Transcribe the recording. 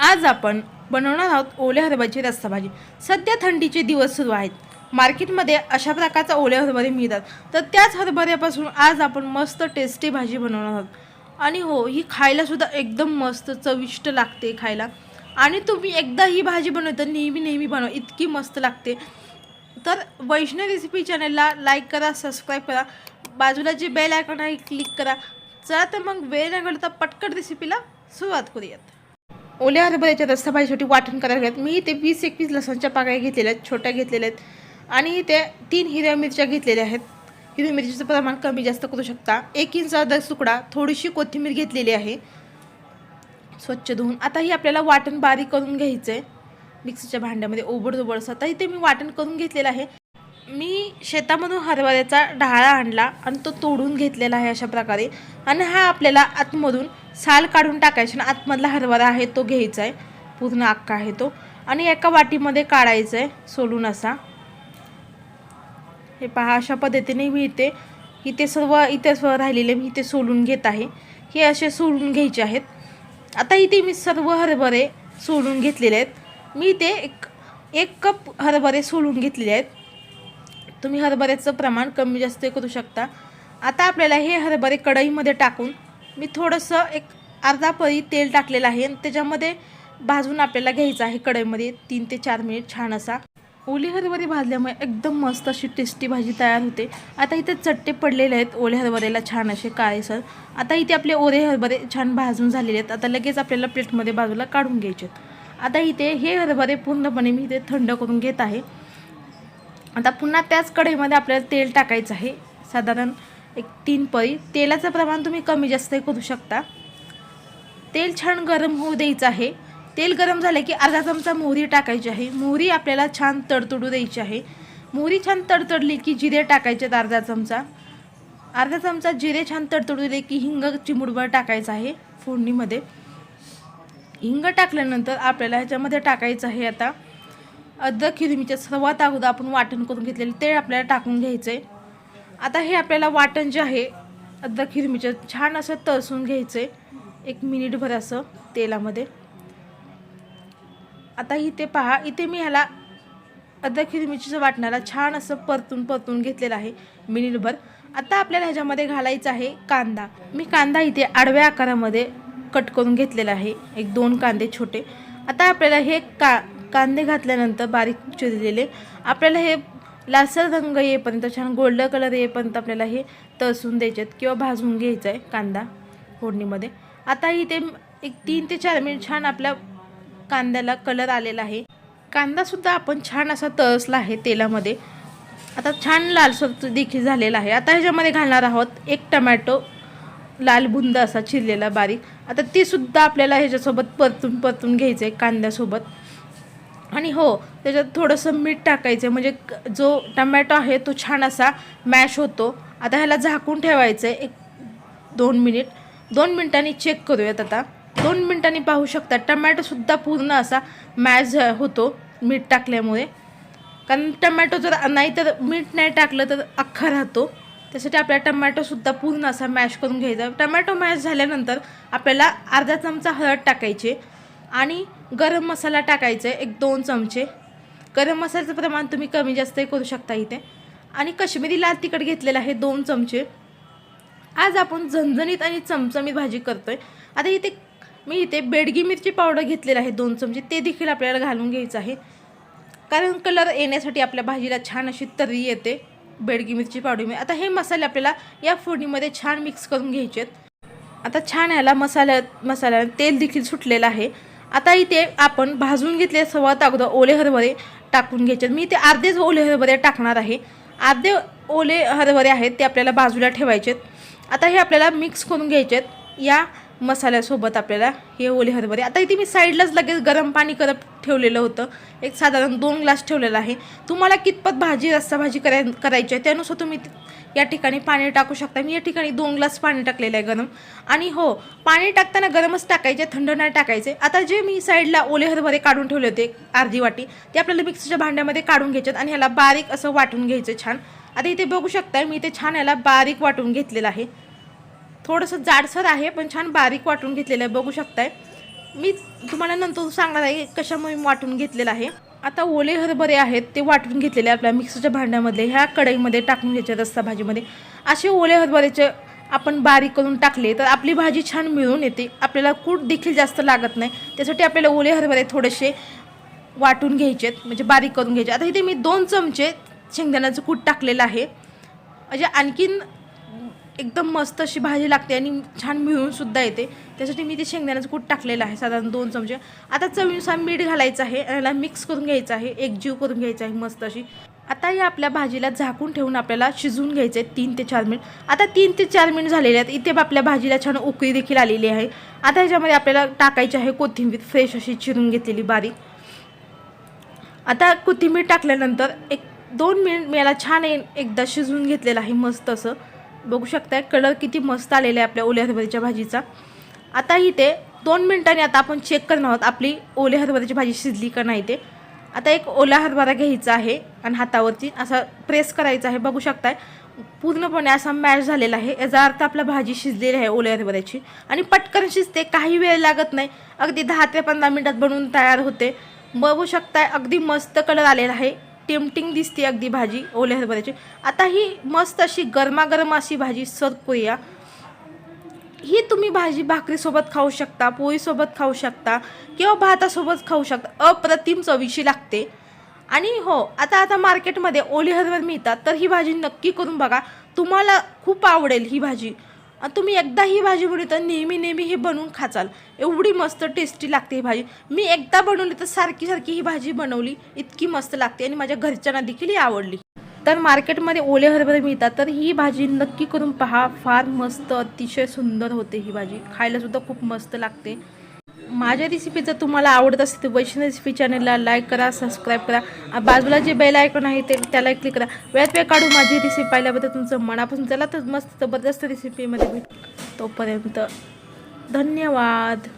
आज आपण बनवणार आहोत ओल्या हरभऱ्याची रस्सा भाजी सध्या थंडीचे दिवस सुरू आहेत. मार्केटमध्ये अशा प्रकारचा ओल्या हरभरे मिळतात. तर त्याच हरभऱ्यापासून आज आपण मस्त टेस्टी भाजी बनवणार आहोत. आणि हो ही खायलासुद्धा एकदम मस्त चविष्ट लागते खायला. आणि तुम्ही एकदा ही भाजी बनवता नेहमी नेहमी बनवा इतकी मस्त लागते. तर वैष्णव रेसिपी चॅनलला लाईक करा सबस्क्राईब करा. बाजूला जे बेल आयकॉन आहे क्लिक करा. चला तर मग वेळ न घडता पटकन रेसिपीला सुरुवात करूयात. ओल्या हरभऱ्याच्या रस्सा भाजीसाठी वाटण करायला घ्यात मी ते वीस एकवीस लसणच्या पाकळ्या घेतलेल्या आहेत छोट्या घेतलेल्या आहेत. आणि त्या तीन हिरव्या मिरच्या घेतलेल्या आहेत. हिरव्या मिरचीचं प्रमाण कमी जास्त करू शकता. एक इंच अदरक तुकडा थोडीशी कोथिंबीर घेतलेली आहे. स्वच्छ धुवून. आता ही आपल्याला वाटण बारीक करून घ्यायचं आहे मिक्सरच्या भांड्यामध्ये ओबड असं. आता इथे मी वाटण करून घेतलेलं आहे. मी शेतामधून हरभऱ्याचा ढाळा आणला आणि तो तोडून घेतलेला आहे अशा प्रकारे. आणि हा आपल्याला आतमधून साल काढून टाकायचा आणि आतमधला हरभरा आहे तो घ्यायचा आहे. पूर्ण अख्खा आहे तो. आणि एका वाटीमध्ये काढायचा आहे सोलून असा. हे पहा अशा पद्धतीने मी इथे इथे सर्व इथे सर्व राहिलेले मी इथे सोलून घेत आहे. हे असे सोलून घ्यायचे आहेत. आता इथे मी सर्व हरभरे सोलून घेतलेले आहेत. मी इथे एक एक कप हरभरे सोलून घेतलेले आहेत. तुम्ही हरभऱ्याचं प्रमाण कमी जास्त करू शकता. आता आपल्याला हे हरभरे कढईमध्ये टाकून मी थोडंसं एक अर्धा परी तेल टाकलेलं आहे आणि त्याच्यामध्ये भाजून आपल्याला घ्यायचं आहे कढईमध्ये तीन ते चार मिनिट छान असा ओली हरभरे भाजल्यामुळे एकदम मस्त अशी टेस्टी भाजी तयार होते. आता इथे चट्टे पडलेले आहेत ओले हरभऱ्याला छान असे काळेसर. आता इथे आपले ओले हरभरे छान भाजून झालेले आहेत. आता लगेच आपल्याला प्लेटमध्ये बाजूला काढून घ्यायचे आहेत. आता इथे हे हरभरे पूर्णपणे मी इथे थंड करून घेत आहे. आता पुन्हा त्याच कढईमध्ये आपल्याला तेल टाकायचं आहे. साधारण एक तीन पळी तेलाचं प्रमाण तुम्ही कमी जास्त करू शकता. तेल छान गरम होऊ द्यायचं आहे. तेल गरम झालं की अर्धा चमचा मोहरी टाकायची आहे. मोहरी आपल्याला छान तडतडू द्यायची आहे. मोहरी छान तडतडली की जिरे टाकायचे आहेत अर्धा चमचा. अर्धा चमचा जिरे छान तडतडू दिले की हिंग चिमुडभर टाकायचं आहे फोडणीमध्ये. हिंग टाकल्यानंतर आपल्याला ह्याच्यामध्ये टाकायचं आहे आता अद्रक हिरवीच्या सर्वात अगोदर आपण वाटण करून घेतलेलं ते आपल्याला टाकून घ्यायचं आहे आता हे आपल्याला वाटण जे आहे अद्रक हिरवीचं छान असं तळसून घ्यायचं आहे एक मिनिटभर असं तेलामध्ये. आता इथे पहा इथे मी ह्याला अर्धा हिरवीचं वाटणाला छान असं परतून परतून घेतलेलं आहे मिनिटभर आता आपल्याला ह्याच्यामध्ये घालायचं आहे कांदा. मी कांदा इथे आडव्या आकारामध्ये कट करून घेतलेला आहे एक दोन कांदे छोटे. आता आपल्याला हे का कांदे घातल्यानंतर बारीक चिरलेले आपल्याला हे लालसर रंग येईपर्यंत छान गोल्डन कलर येईपर्यंत आपल्याला हे तळसून द्यायचे आहेत किंवा भाजून घ्यायचं आहे कांदा फोडणीमध्ये. आता इथे एक तीन ते चार मिनिट छान आपल्या कांद्याला कलर आलेला आहे. कांदासुद्धा आपण छान असा तळसला आहे तेलामध्ये. आता छान लालसर देखील झालेला आहे. आता ह्याच्यामध्ये घालणार आहोत एक टमॅटो लाल बुंद असा चिरलेला बारीक. आता ते सुद्धा आपल्याला ह्याच्यासोबत परतून परतून घ्यायचं आहे कांद्यासोबत. आणि हो त्याच्यात थोडंसं मीठ टाकायचं. आहे म्हणजे जो टमॅटो आहे तो छान असा मॅश होतो. आता ह्याला झाकून ठेवायचं आहे एक दोन मिनिट. दोन मिनिटांनी चेक करूयात आता. दोन मिनिटांनी पाहू शकता टमॅटोसुद्धा पूर्ण असा मॅश होतो मीठ टाकल्यामुळे. कारण टमॅटो जर नाही तर मीठ नाही टाकलं तर अख्खा राहतो. त्यासाठी आपल्याला टमॅटोसुद्धा पूर्ण असा मॅश करून घ्यायचा. टमॅटो मॅश झाल्यानंतर आपल्याला अर्धा चमचा हळद टाकायचे. आणि गरम मसाला टाकायचा आहे एक दोन चमचे. गरम मसाल्याचं प्रमाण तुम्ही कमी जास्तही करू शकता इथे. आणि कश्मीरी लाल तिखट घेतलेलं आहे दोन चमचे. आज आपण झणझणीत आणि चमचमीत भाजी करतोय. आता इथे मी इथे बेडगी मिरची पावडर घेतलेलं आहे दोन चमचे. ते देखील आपल्याला घालून घ्यायचं आहे. कारण कलर येण्यासाठी आपल्या भाजीला छान अशी तर्री येते बेडगी मिरची पावडर आता हे मसाले आपल्याला या फोडणीमध्ये छान मिक्स करून घ्यायचे आहेत आता छान ह्याला मसाल्या मसाल्याला तेल देखील सुटलेलं आहे. आता इथे आपण भाजून घेतले सर्वात अगोदर ओले हरभरे टाकून घ्यायचे. मी इथे अर्धेच ओले हरभरे टाकणार आहे. अर्धे ओले हरभरे आहेत ते आपल्याला बाजूला ठेवायचेत. आता हे आपल्याला मिक्स करून घ्यायचे आहेत या मसाल्यासोबत आपल्याला हे ओले हरभरे. आता इथे मी साईडलाच लगेच गरम पाणी करत ठेवलेलं होतं. एक साधारण दोन ग्लास ठेवलेला आहे. तुम्हाला कितपत भाजी रस्सा भाजी कराय करायची आहे त्यानुसार तुम्ही या ठिकाणी पाणी टाकू शकता. मी या ठिकाणी दोन ग्लास पाणी टाकलेलं आहे गरम. आणि हो पाणी टाकताना गरमच टाकायचे थंड नाही टाकायचे. आता जे मी साईडला ओले हरभरे काढून ठेवले होते अर्धी वाटी ते आपल्याला मिक्सरच्या भांड्यामध्ये काढून घ्यायचे आणि ह्याला बारीक असं वाटून घ्यायचं छान. आता इथे बघू शकता मी इथे छान ह्याला बारीक वाटून घेतलेलं आहे. थोडंसं जाडसर आहे पण छान बारीक वाटून घेतलेलं आहे. बघू शकताय. मी तुम्हाला नंतर सांगणार आहे कशामुळे वाटून घेतलेलं आहे. आता ओले हरभरे आहेत ते वाटून घेतलेले आपल्या मिक्सरच्या भांड्यामध्ये ह्या कढईमध्ये टाकून घ्यायचे रस्सा भाजीमध्ये. असे ओले हरभऱ्याचे आपण बारीक करून टाकले तर आपली भाजी छान मिळून येते. आपल्याला कूट देखील जास्त लागत नाही. त्यासाठी आपल्याला ओले हरभरे थोडेसे वाटून घ्यायचे आहेत म्हणजे बारीक करून घ्यायचे आता इथे मी दोन चमचे शेंगदाण्याचं कूट टाकलेलं आहे. म्हणजे आणखीन एकदम मस्त अशी भाजी लागते आणि छान मिळून सुद्धा येते. त्यासाठी मी ते शेंगदाण्याचं कूट टाकलेलं आहे साधारण दोन चमचे. आता चवीनुसार मीठ घालायचं आहे आणि याला मिक्स करून घ्यायचं आहे एकजीव करून घ्यायचं आहे मस्त अशी. आता या आपल्या भाजीला झाकून ठेवून आपल्याला शिजवून घ्यायचं आहे तीन ते चार मिनिट. आता तीन ते चार मिनिट झालेले आहेत. इथे आपल्या भाजीला छान उकळी देखील आलेली आहे. आता ह्याच्यामध्ये आपल्याला टाकायची आहे कोथिंबीर फ्रेश अशी चिरून घेतलेली बारीक. आता कोथिंबीर टाकल्यानंतर एक दोन मिनिट मी याला छान एकदा शिजवून घेतलेलं आहे मस्त असं. बघू शकताय. कलर किती मस्त आलेला आहे आपल्या ओल्या हरभऱ्याच्या भाजीचा. आता इथे दोन मिनिटांनी आता आपण चेक करणार आहोत आपली ओल्या हरभऱ्याची भाजी शिजली का नाही ते. आता एक ओला हरभरा घ्यायचा आहे आणि हातावरती असा प्रेस करायचा आहे. बघू शकताय. पूर्णपणे असा मॅश झालेला आहे. याचा अर्थ आपला भाजी शिजलेली आहे ओल्या हरभऱ्याची. आणि पटकन शिजते काही वेळ लागत नाही. अगदी दहा ते पंधरा मिनटात बनवून तयार होते. बघू शकताय अगदी मस्त कलर आलेला आहे. टेम्पटिंग दिसते अगदी भाजी ओल्या हरभऱ्याची आता ही मस्त अशी गरमागरम अशी भाजी सर्व करूया. ही तुम्ही भाजी भाकरीसोबत खाऊ शकता पोळीसोबत खाऊ शकता किंवा भातासोबत खाऊ शकता. अप्रतिम चवीशी लागते. आणि हो आता आता मार्केटमध्ये ओली हरभर मिळतात तर ही भाजी नक्की करून बघा. तुम्हाला खूप आवडेल ही भाजी. तुम्ही एकदा ही भाजी बनवली तर नेहमी नेहमी हे बनवून खाचाल. एवढी मस्त टेस्टी लागते ही भाजी. मी एकदा बनवली तर सारखी सारखी ही भाजी बनवली इतकी मस्त लागते आणि माझ्या घरच्यांना देखील ही आवडली. तर मार्केटमध्ये ओले हरभरे मिळतात तर ही भाजी नक्की करून पहा. फार मस्त अतिशय सुंदर होते ही भाजी. खायलासुद्धा खूप मस्त लागते. माझ्या रेसिपी जर तुम्हाला आवडत असेल तर वैष्णव रेसिपी चॅनलला लाईक करा सबस्क्राईब करा. बाजूला जे बेल आयकॉन आहे ते त्याला क्लिक करा. वेळात वेळ काढून माझी रेसिपी पाहिल्याबद्दल तुमचं मनापासून चला तर मस्त जबरदस्त रेसिपीमध्ये भेट. तोपर्यंत धन्यवाद.